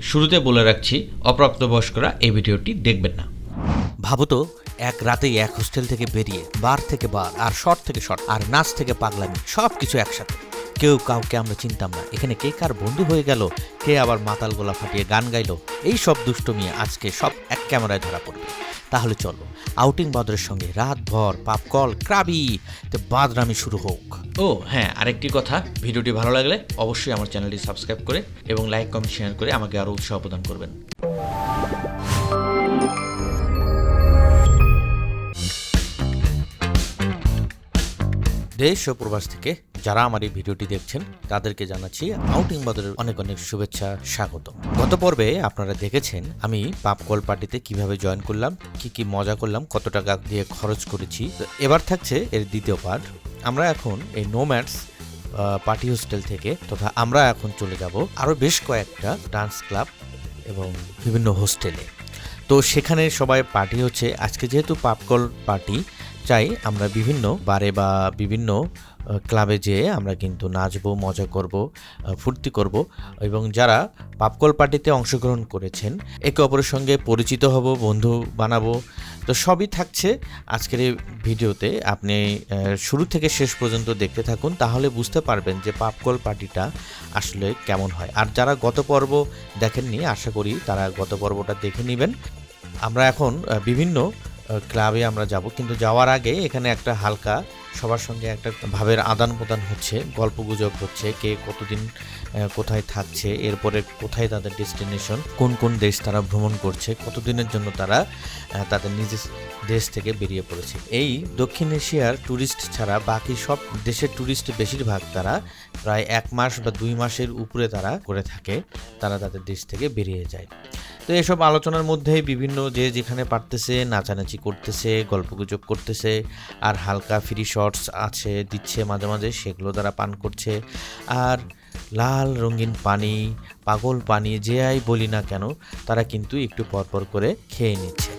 শুরুতে বলে রাখছি, অপ্রাপ্তবয়স্করা এই ভিডিওটি দেখবেন না। ভাবত, এক রাতেই এক হোস্টেল থেকে বেরিয়ে, বার থেকে বার, আর শর্ট থেকে শর্ট, আর নাচ থেকে পাগলামি সব কিছু একসাথে। কেউ কাউকে আমরা চিনতাম না। এখানে কে কার বন্ধু হয়ে গেল কে আবার মাতাল গোলা ফাটিয়ে গান গাইলো এই সব দুষ্টমি আজকে সব এক ক্যামেরায় ধরা পড়বে। তাহলে চলো আউটিং বাদরের সঙ্গে রাত রাতভর পাপকল ক্রাবি তে বাদরামি শুরু হোক। ও হ্যাঁ আরেকটি কথা ভিডিওটি ভালো লাগলে অবশ্যই আমার চ্যানেলটি সাবস্ক্রাইব করে এবং লাইক কমেন্ট শেয়ার করে আমাকে আরও উৎসাহ প্রদান করবেন। দেশ ও প্রবাস থেকে যারা আমার এই ভিডিওটি দেখছেন, তাদেরকে জানাচ্ছি আউটিং বাদরের অনেক অনেক শুভেচ্ছা স্বাগত গত পর্বে আপনারা দেখেছেন আমি পাপকল পার্টিতে কীভাবে জয়েন করলাম, কি কি মজা করলাম, কত টাকা দিয়ে খরচ করেছি। এবার থাকছে এর দ্বিতীয় পার্ট। আমরা এখন এই নোম্যাটস পার্টি হোস্টেল থেকে তথা আমরা এখন চলে যাব আরও বেশ কয়েকটা ডান্স ক্লাব এবং বিভিন্ন হোস্টেলে। তো সেখানে সবাই পার্টি হচ্ছে। আজকে যেহেতু পাপকল পার্টি, চাই আমরা বিভিন্ন বারে বা বিভিন্ন ক্লাবে যেয়ে আমরা কিন্তু নাচবো, মজা করব ফুর্তি করব এবং যারা পাপকল পার্টিতে অংশগ্রহণ করেছেন, একে অপরের সঙ্গে পরিচিত হব, বন্ধু বানাবো, তো সবই থাকছে আজকের এই ভিডিওতে। আপনি শুরু থেকে শেষ পর্যন্ত দেখতে থাকুন, তাহলে বুঝতে পারবেন যে পাপকল পার্টিটা আসলে কেমন হয়। আর যারা গত পর্ব দেখেননি, আশা করি তারা গত পর্বটা দেখে নেবেন। আমরা এখন বিভিন্ন ক্লাবে আমরা যাব, কিন্তু যাওয়ার আগে এখানে একটা হালকা সবার সঙ্গে একটা ভাবের আদান প্রদান হচ্ছে গল্প গুজব হচ্ছে, কে কতদিন কোথায় থাকছে, এরপরে কোথায় তাদের ডেস্টিনেশন, কোন কোন দেশ তারা ভ্রমণ করছে, কতদিনের জন্য তারা তাদের নিজের দেশ থেকে বেরিয়ে পড়েছে। এই দক্ষিণ এশিয়ার ট্যুরিস্ট ছাড়া বাকি সব দেশের ট্যুরিস্ট বেশিরভাগ তারা প্রায় এক মাস বা দুই মাসের উপরে তারা করে থাকে, তারা তাদের দেশ থেকে বেরিয়ে যায়। তো এসব আলোচনার মধ্যে বিভিন্ন যে যেখানে পারতেছে, নাচানাচি করতেছে, গল্পগুজব করতেছে, আর হালকা ফ্রি শর্টস আছে, দিচ্ছে মাঝে মাঝে, সেগুলো তারা পান করছে। আর লাল রঙিন পানি, পাগল পানি, যে আই বলি না কেন, তারা কিন্তু একটু পরপর করে খেয়ে নিচ্ছে।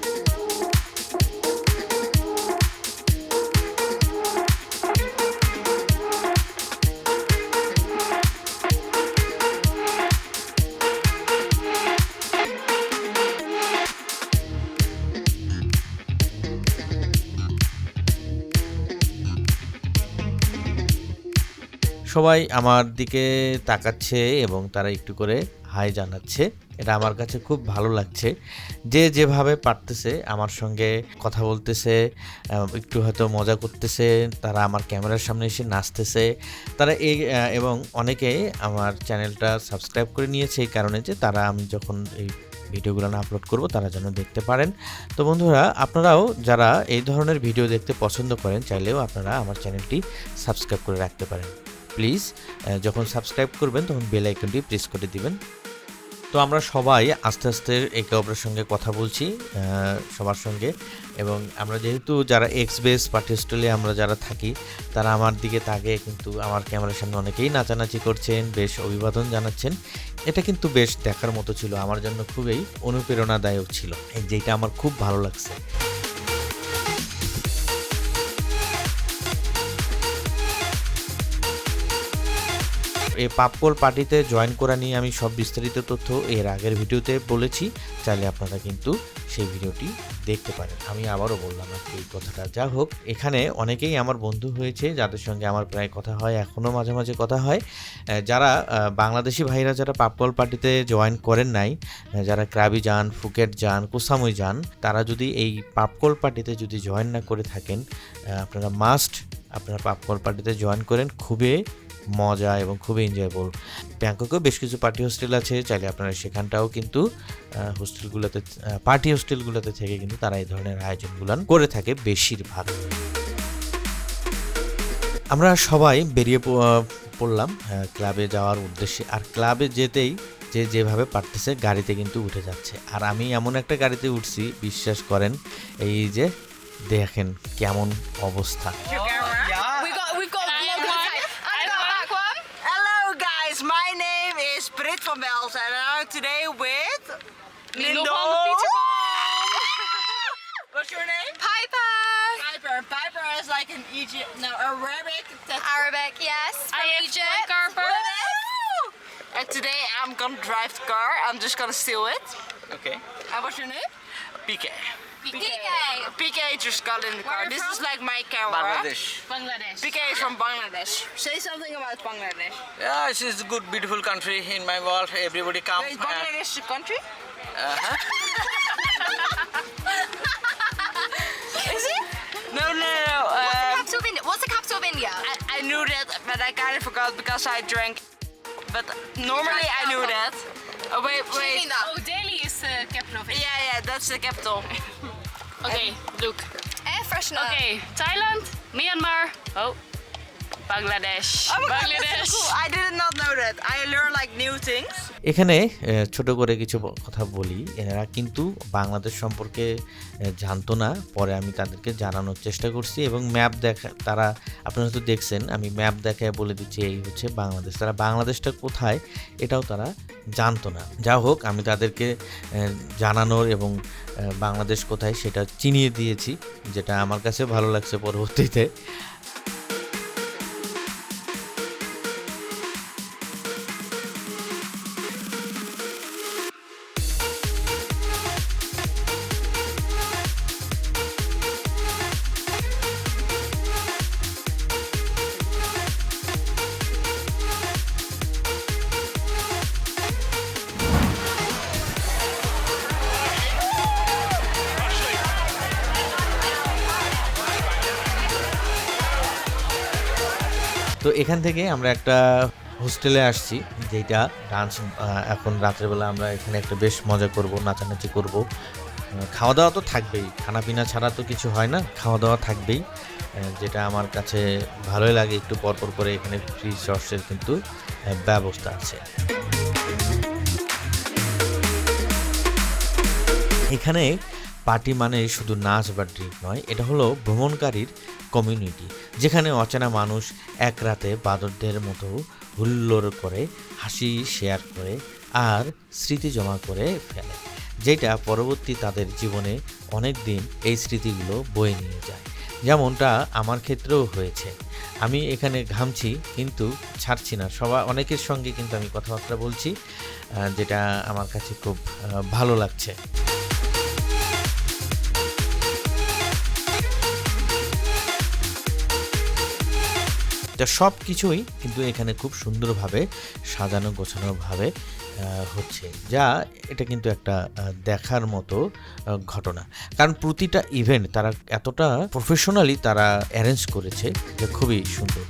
সবাই আমার দিকে তাকাচ্ছে এবং তারা একটু করে হাই জানাচ্ছে। এটা আমার কাছে খুব ভালো লাগছে। যে যেভাবে পারতেছে, আমার সঙ্গে কথা বলতেছে একটু হয়তো মজা করতেছে, তারা আমার ক্যামেরার সামনে এসে নাচতেছে। তারা এই এবং অনেকে আমার চ্যানেলটা সাবস্ক্রাইব করে নিয়েছে এই কারণে যে তারা আমি যখন এই ভিডিওগুলো না আপলোড করব, তারা যেন দেখতে পারেন। তো বন্ধুরা, আপনারাও যারা এই ধরনের ভিডিও দেখতে পছন্দ করেন, চাইলেও আপনারা আমার চ্যানেলটি সাবস্ক্রাইব করে রাখতে পারেন। প্লিজ যখন সাবস্ক্রাইব করবেন তখন বেল আইকনটি প্রেস করে দিবেন। তো আমরা সবাই আস্তে আস্তে একে অপরের সঙ্গে কথা বলছি সবার সঙ্গে। এবং আমরা যেহেতু যারা এক্স বেস পার্টি হোস্টেলে আমরা যারা থাকি, তারা আমার দিকে তাকে কিন্তু আমার ক্যামেরার সামনে অনেকেই নাচানাচি করছেন, বেশ অভিবাদন জানাচ্ছেন। এটা কিন্তু বেশ দেখার মতো ছিল, আমার জন্য খুবই অনুপ্রেরণাদায়ক ছিল, যেটা আমার খুব ভালো লাগছে। এই পাপকল পার্টিতে জয়েন করা নিয়ে আমি সব বিস্তারিত তথ্য এর আগের ভিডিওতে বলেছি। চাইলে আপনারা কিন্তু সেই ভিডিওটি দেখতে পারেন। আমি আবারও বললাম আর এই কথাটা। যা হোক, এখানে অনেকেই আমার বন্ধু হয়েছে, যাদের সঙ্গে আমার প্রায় কথা হয় এখনও মাঝে মাঝে কথা হয়। যারা বাংলাদেশি ভাইরা যারা পাপকল পার্টিতে জয়েন করেন নাই যারা ক্রাবি যান, ফুকেট যান, কুসামুই যান, তারা যদি এই পাপকল পার্টিতে যদি জয়েন না করে থাকেন আপনারা মাস্ট আপনারা পাপকল পার্টিতে জয়েন করেন। খুবই মজা এবং খুবই এনজয়েবল ব্যাংককেও বেশ কিছু পার্টি হোস্টেল আছে, চাইলে আপনারা সেখানটাও কিন্তু হোস্টেলগুলোতে পার্টি হোস্টেলগুলোতে থেকে কিন্তু তারা এই ধরনের আয়োজনগুলো করে থাকে বেশিরভাগ। আমরা সবাই বেরিয়ে পড়লাম ক্লাবে যাওয়ার উদ্দেশ্যে। আর ক্লাবে যেতেই যে যেভাবে পারতেছে গাড়িতে কিন্তু উঠে যাচ্ছে। আর আমি এমন একটা গাড়িতে উঠছি, বিশ্বাস করেন, এই যে দেখেন কেমন অবস্থা। Van Belsen and I'm today with Lindo van de Pizza What's your name? Piper. Piper. Piper is like an Egypt, no Arabic. Arabic, yes, from I am Egypt. Garber. And today I'm gonna drive the car. I'm just gonna steal it. Okay. And what's your name? PK. PK. PK just got in the car. This from? is like my camera. Bangladesh. Bangladesh. PK is from Bangladesh. Say something about Bangladesh. Yeah, this is a good, beautiful country in my world. Everybody come. Wait, Bangladesh is a country? uh-huh. Is it? No, no, no. What's the Um, capital of India? What's the capital of India? I, I knew that, but I kind of forgot because I drank. But normally I knew that. Oh, wait, wait. Oh, Delhi is the capital of Yeah, yeah, that's the capital. Okay, look. Air freshener. Okay, Thailand, Myanmar, oh, So cool. I did not know that. I learn like new things. এখানে ছোট করে কিছু কথা বলি। এরা কিন্তু বাংলাদেশ সম্পর্কে জানতো না। পরে আমি তাদেরকে জানানোর চেষ্টা করছি এবং ম্যাপ দেখা তারা আপনারা হয়তো দেখছেন আমি ম্যাপ দেখায় বলে দিচ্ছি এই হচ্ছে বাংলাদেশ। তারা বাংলাদেশটা কোথায় এটাও তারা জানতো না। যা হোক আমি তাদেরকে জানানোর এবং বাংলাদেশ কোথায় সেটা চিনিয়ে দিয়েছি যেটা আমার কাছে ভালো লাগছে পরবর্তীতে। তো এখান থেকে আমরা একটা হোস্টেলে আসছি যেটা ডান্স এখন রাত্রেবেলা আমরা এখানে একটা বেশ মজা করব, নাচানাচি করব। খাওয়া দাওয়া তো থাকবেই খানা পিনা ছাড়া তো কিছু হয় না খাওয়া দাওয়া থাকবেই যেটা আমার কাছে ভালোই লাগে একটু পরপর করে এখানে ফ্রি সর্সের কিন্তু ব্যবস্থা আছে। এখানে পার্টি মানে শুধু নাচ বা ড্রিঙ্ক নয়, এটা হলো ভ্রমণকারীর কমিউনিটি যেখানে অচেনা মানুষ এক রাতে বাদরদের মতো হুল্লোড় করে, হাসি শেয়ার করে আর স্মৃতি জমা করে ফেলে, যেটা পরবর্তী তাদের জীবনে অনেক দিন এই স্মৃতিগুলো বয়ে নিয়ে যায়। যেমনটা আমার ক্ষেত্রেও হয়েছে। আমি এখানে ঘামছি, কিন্তু ছাড়ছি না। সবাই অনেকের সঙ্গে কিন্তু আমি কথাবার্তা বলছি যেটা আমার কাছে খুব ভালো লাগছে। তা সব কিছুই কিন্তু এখানে খুব সুন্দরভাবে সাজানো, গোছানোভাবে হচ্ছে। যা এটা কিন্তু একটা দেখার মতো ঘটনা। কারণ প্রতিটা ইভেন্ট তারা এতটা প্রফেশনালি তারা অ্যারেঞ্জ করেছে যে খুবই সুন্দর।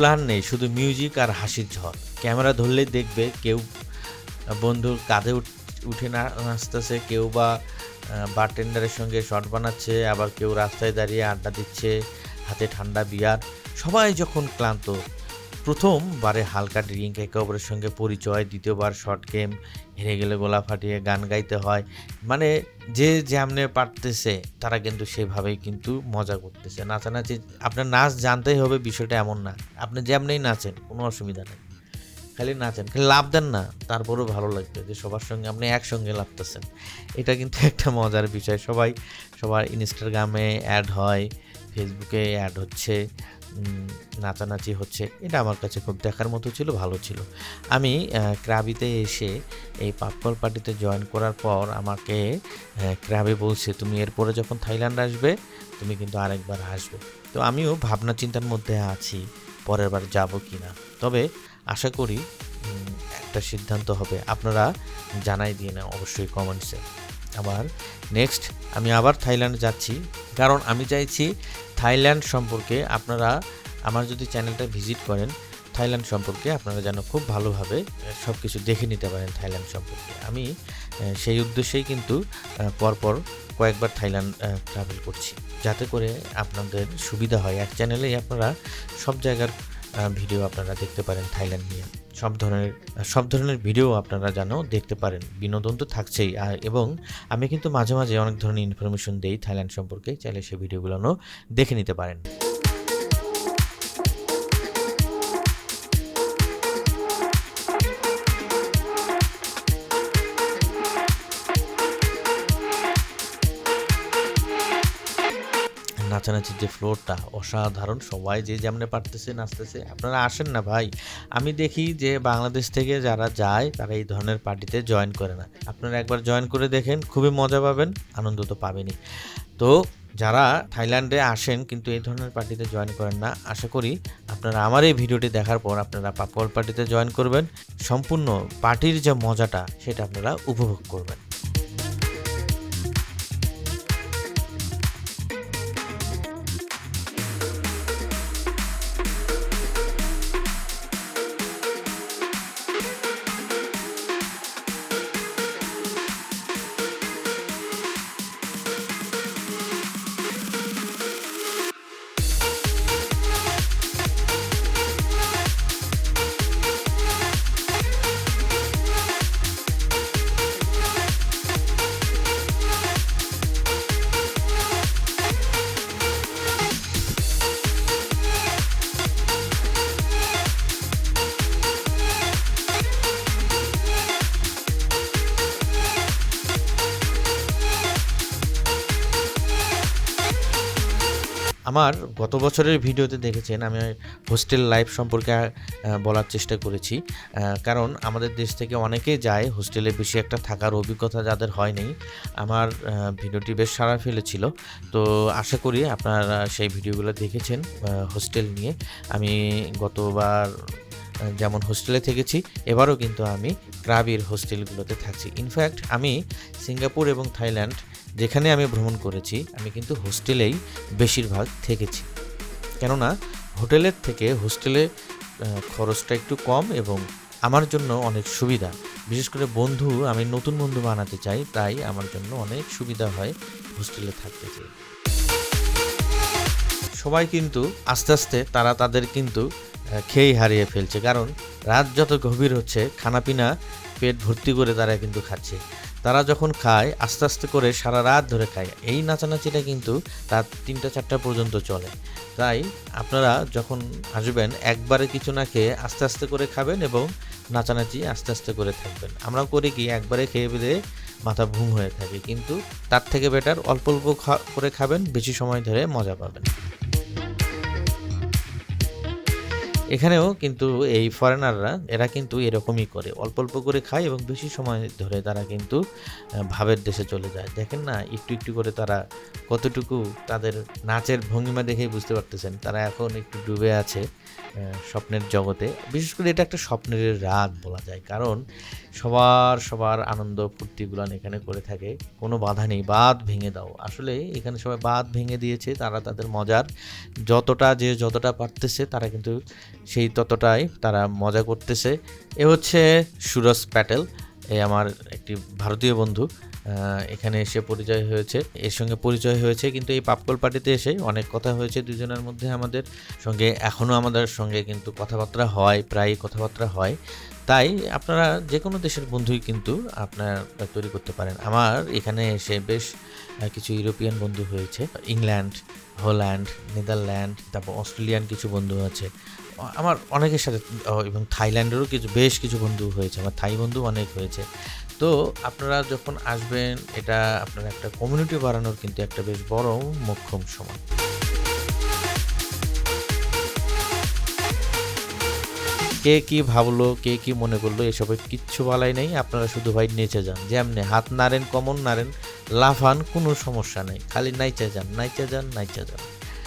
প্ল্যান নেই, শুধু মিউজিক আর হাসির ঝড়। ক্যামেরা ধরলেই দেখবে কেউ বন্ধুর কাঁধে উঠ- না, নাচতেছে, কেউ বা বারটেন্ডারের সঙ্গে শট বানাচ্ছে, আবার কেউ রাস্তায় দাঁড়িয়ে আড্ডা দিচ্ছে, হাতে ঠান্ডা বিয়ার। সবাই যখন ক্লান্ত প্রথমবারে হালকা ড্রিঙ্ক, একে অপরের সঙ্গে পরিচয়, দ্বিতীয়বার শর্ট গেম, হেরে গেলে গলা ফাটিয়ে গান গাইতে হয়। মানে যে যেমনে পারতেছে, তারা কিন্তু সেভাবেই কিন্তু মজা করতেছে। নাচানাচি, আপনার নাচ জানতেই হবে, বিষয়টা এমন না। আপনি যেমনেই নাচেন, কোনো অসুবিধা নেই। খালি নাচেন, খালি লাভ দেন না, তারপরেও ভালো লাগবে যে সবার সঙ্গে আপনি একসঙ্গে লাভতেছেন। এটা কিন্তু একটা মজার বিষয়। সবাই, সবার ইনস্টাগ্রামে অ্যাড হয়। ফেসবুকে অ্যাড হচ্ছে নাচানাচি হচ্ছে, এটা আমার কাছে খুব দেখার মতো ছিল, ভালো ছিল। আমি ক্রাবিতে এসে এই পাপকল পার্টিতে জয়েন করার পর আমাকে ক্রাবে বলছে, তুমি এরপরে যখন থাইল্যান্ড আসবে, তুমি কিন্তু আরেকবার আসবে। তো আমিও ভাবনা চিন্তার মধ্যে আছি, পরের বার যাব কি না তবে আশা করি একটা সিদ্ধান্ত হবে। আপনারা জানাই দিয়ে না অবশ্যই কমেন্টসে আবার নেক্সট আমি আবার থাইল্যান্ড যাচ্ছি। কারণ আমি চাইছি থাইল্যান্ড সম্পর্কে আপনারা আমার যদি চ্যানেলটা ভিজিট করেন, থাইল্যান্ড সম্পর্কে আপনারা যেন খুব ভালোভাবে সব কিছু দেখে নিতে পারেন থাইল্যান্ড সম্পর্কে। আমি সেই উদ্দেশ্যেই কিন্তু পরপর কয়েকবার থাইল্যান্ড ট্রাভেল করছি। যাতে করে আপনাদের সুবিধা হয়। এক চ্যানেলেই আপনারা সব জায়গার ভিডিও আপনারা দেখতে পারেন থাইল্যান্ড নিয়ে। সব ধরনের সব ধরনের ভিডিও আপনারা যেন দেখতে পারেন। বিনোদন তো থাকছেই। আর এবং আমি কিন্তু মাঝে মাঝে অনেক ধরনের ইনফরমেশন দেই থাইল্যান্ড সম্পর্কে। চাইলে সেই ভিডিওগুলো দেখে নিতে পারেন। নাচানাচির যে ফ্লোরটা অসাধারণ। সবাই যে যেমন পারতেছে, নাচতেছে। আপনারা আসেন না ভাই। আমি দেখি যে বাংলাদেশ থেকে যারা যায়, তারা এই ধরনের পার্টিতে জয়েন করে না। আপনারা একবার জয়েন করে দেখেন, খুবই মজা পাবেন, আনন্দ তো পাবেনই। তো যারা থাইল্যান্ডে আসেন, কিন্তু এই ধরনের পার্টিতে জয়েন করেন না, আশা করি আপনারা আমার এই ভিডিওটি দেখার পর আপনারা পাপল পার্টিতে জয়েন করবেন। সম্পূর্ণ পার্টির যে মজাটা, সেটা আপনারা উপভোগ করবেন। আমার গত বছরের ভিডিওতে দেখেছেন আমি হোস্টেল লাইফ সম্পর্কে বলার চেষ্টা করেছি। কারণ আমাদের দেশ থেকে অনেকেই যায় হোস্টেলে বেশি একটা থাকার অভিজ্ঞতা যাদের হয়নি। আমার ভিডিওটি বেশ সারা ফেলেছিল। তো আশা করি আপনারা সেই ভিডিওগুলো দেখেছেন হোস্টেল নিয়ে। আমি গতবার যেমন হোস্টেলে থেকেছি, এবারও কিন্তু আমি ক্রাবির হোস্টেলগুলোতে থাকছি। ইনফ্যাক্ট আমি সিঙ্গাপুর এবং থাইল্যান্ড যেখানে আমি ভ্রমণ করেছি, আমি কিন্তু হোস্টেলেই বেশিরভাগ থেকেছি। কেননা, হোটেলের থেকে হোস্টেলে খরচটা একটু কম এবং আমার জন্য অনেক সুবিধা। বিশেষ করে বন্ধু, আমি নতুন বন্ধু বানাতে চাই, তাই আমার জন্য অনেক সুবিধা হয় হোস্টেলে থাকতে চাই সবাই কিন্তু আস্তে আস্তে, তারা তাদের কিন্তু খেয়েই হারিয়ে ফেলছে। কারণ রাত যত গভীর হচ্ছে, খানাপিনা, পেট ভর্তি করে তারা কিন্তু খাচ্ছে। তারা যখন খায়, আস্তে আস্তে করে সারা রাত ধরে খায়। এই নাচানাচিটা কিন্তু রাত তিনটা, চারটা পর্যন্ত চলে। তাই আপনারা যখন আসবেন, একবারে কিছু না খেয়ে আস্তে আস্তে করে খাবেন এবং নাচানাচি আস্তে আস্তে করে থাকবেন। আমরা করি কি, একবারে খেয়ে বেঁধে মাথা ভুম হয়ে থাকে। কিন্তু তার থেকে বেটার অল্প অল্প করে খাবেন, বেশি সময় ধরে মজা পাবেন। এখানেও কিন্তু এই ফরেনাররা এরা কিন্তু এরকমই করে। অল্প অল্প করে খায় এবং বেশি সময় ধরে তারা কিন্তু ভাবের দেশে চলে যায়। দেখেন না, একটু একটু করে তারা কতটুকু তাদের নাচের ভঙ্গিমা দেখেই বুঝতে পারতেছেন। তারা এখন একটু ডুবে আছে স্বপ্নের জগতে। বিশেষ করে এটা একটা স্বপ্নের রাত বলা যায়। কারণ সবার সবার আনন্দ ফুর্তিগুলান এখানে করে থাকে। কোনো বাধা নেই বাদ ভেঙে দাও। আসলে এখানে সবাই বাদ ভেঙে দিয়েছে, তারা তাদের মজার যতটা যে যতটা পারতেছে, তারা কিন্তু সেই ততটাই তারা মজা করতেছে। এ হচ্ছে সুরজ প্যাটেল, এ আমার একটি ভারতীয় বন্ধু। এখানে এসে পরিচয় হয়েছে। এর সঙ্গে পরিচয় হয়েছে, কিন্তু এই পাপকল পার্টিতে এসে অনেক কথা হয়েছে দুজনের মধ্যে আমাদের। সঙ্গে, এখনও আমাদের সঙ্গে কিন্তু কথাবার্তা হয় প্রায় কথাবার্তা হয়। তাই আপনারা যে কোনো দেশের বন্ধুই কিন্তু আপনার তৈরি করতে পারেন। আমার এখানে এসে বেশ কিছু ইউরোপিয়ান বন্ধু হয়েছে। ইংল্যান্ড, হল্যান্ড, নেদারল্যান্ড, তারপর অস্ট্রেলিয়ান কিছু বন্ধু আছে। আমার অনেকের সাথে এবং থাইল্যান্ডেরও কিছু, বেশ কিছু বন্ধু হয়েছে, আমার থাই বন্ধু অনেক হয়েছে। তো আপনারা যখন আসবেন, এটা আপনার একটা কমিউনিটি বাড়ানোর কিন্তু একটা বেশ বড় মোক্ষম সময়। কে কি ভাবলো, কে কি মনে করল এসবের কিচ্ছু বলাই নেই, আপনারা শুধু ভাই নেচে যান। যেমনি হাত নাড়েন, কমন নাড়েন, লাফান, কোনো সমস্যা নেই, খালি নাইচা যান নাইচা যান নাইচা যান।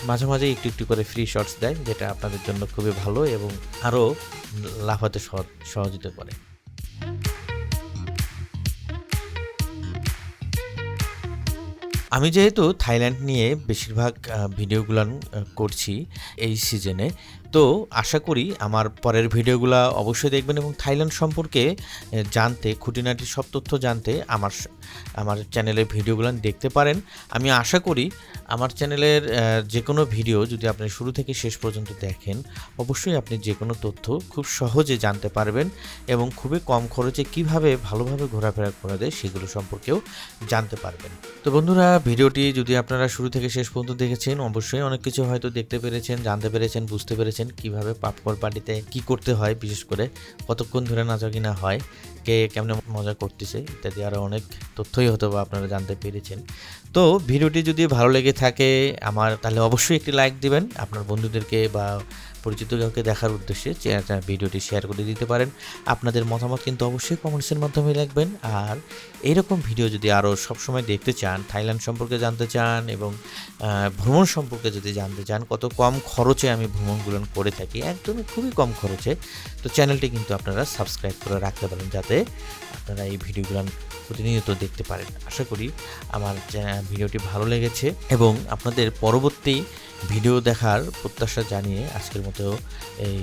মাঝে মাঝে একটু একটু করে ফ্রি শর্টস দেয়, যেটা আপনাদের জন্য খুবই ভালো এবং আরও লাফাতে সহযোগিতা করে আমি যেহেতু থাইল্যান্ড নিয়ে বেশিরভাগ ভিডিওগুলো করছি এই সিজনে তো আশা করি আমার পরের ভিডিওগুলো অবশ্যই দেখবেন এবং থাইল্যান্ড সম্পর্কে জানতে, খুঁটিনাটি সব তথ্য জানতে আমার আমার চ্যানেলের ভিডিওগুলো দেখতে পারেন। আমি আশা করি আমার চ্যানেলের যে কোনো ভিডিও যদি আপনি শুরু থেকে শেষ পর্যন্ত দেখেন, অবশ্যই আপনি যে কোনো তথ্য খুব সহজে জানতে পারবেন এবং খুবই কম খরচে কীভাবে ভালোভাবে ঘোরাফেরা করা যায় সেগুলো সম্পর্কেও জানতে পারবেন। তো বন্ধুরা, ভিডিওটি যদি আপনারা শুরু থেকে শেষ পর্যন্ত দেখেছেন, অবশ্যই অনেক কিছু হয়তো দেখতে পেরেছেন, জানতে পেরেছেন, বুঝতে পেরেছেন। কীভাবে পাপকর পার্টিতে কি করতে হয় বিশেষ করে কতক্ষণ ধরে নাচা কিনা হয় কে কেমন মজা করতেছে ইত্যাদি আরও অনেক তথ্যই হয়তো বা আপনারা জানতে পেরেছেন। তো ভিডিওটি যদি ভালো লেগে থাকে, আমার তাহলে অবশ্যই একটি লাইক দিবেন। আপনার বন্ধুদেরকে বা পরিচিত কাউকে দেখার উদ্দেশ্যে ভিডিওটি শেয়ার করে দিতে পারেন। আপনাদের মতামত কিন্তু অবশ্যই কমেন্টসের মাধ্যমে লিখবেন আর এইরকম ভিডিও যদি আরও সবসময় দেখতে চান, থাইল্যান্ড সম্পর্কে জানতে চান এবং ভ্রমণ সম্পর্কে যদি জানতে চান, কত কম খরচে আমি ভ্রমণগুলো করে থাকি, একদমই খুবই কম খরচে, তো চ্যানেলটি কিন্তু আপনারা সাবস্ক্রাইব করে রাখতে পারেন। যাতে আপনারা এই ভিডিওগুলো প্রতিনিয়ত দেখতে পারেন। আশা করি আমার ভিডিওটি ভালো লেগেছে এবং আপনাদের পরবর্তী ভিডিও দেখার প্রত্যাশা জানিয়ে আজকের মতো এই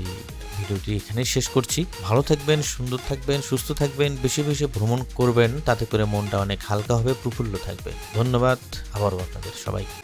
ভিডিওটি এখানেই শেষ করছি। ভালো থাকবেন, সুন্দর থাকবেন, সুস্থ থাকবেন, বেশি বেশি ভ্রমণ করবেন, তাতে করে মনটা অনেক হালকা হবে, প্রফুল্ল থাকবে। ধন্যবাদ, আবারও আপনাদের সবাইকে।